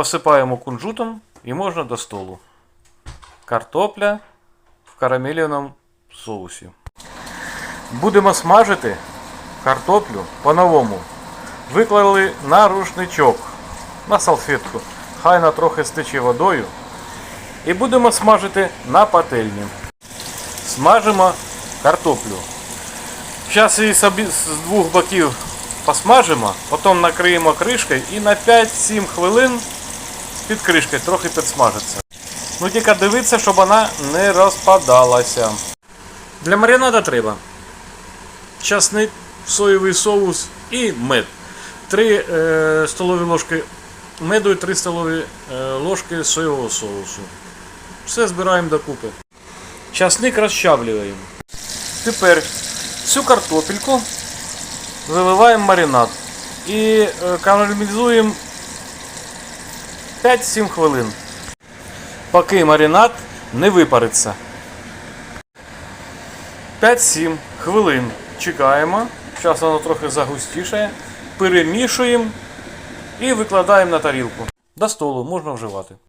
Посипаємо кунжутом і можна до столу. Картопля в карамеляному соусі. Будемо смажити картоплю по-новому. Виклали на рушничок, на салфетку. Хай вона трохи стече водою. І будемо смажити на пательні. Смажимо картоплю. Зараз її з двох боків посмажимо, потім накриємо кришкою і на 5-7 хвилин під кришкою трохи підсмажиться. Ну тільки дивіться, щоб вона не розпадалася. Для маринада треба часник, соєвий соус і мед. 3 е, столові ложки меду і 3 столові е, ложки соєвого соусу. Все збираємо докупи. Часник розчавлюємо. Тепер цю картопельку заливаємо маринад і е, карамелізуємо 5-7 хвилин. Поки маринад не випариться. 5-7 хвилин чекаємо. Зараз воно трохи загустішає. Перемішуємо і викладаємо на тарілку. До столу можна вживати.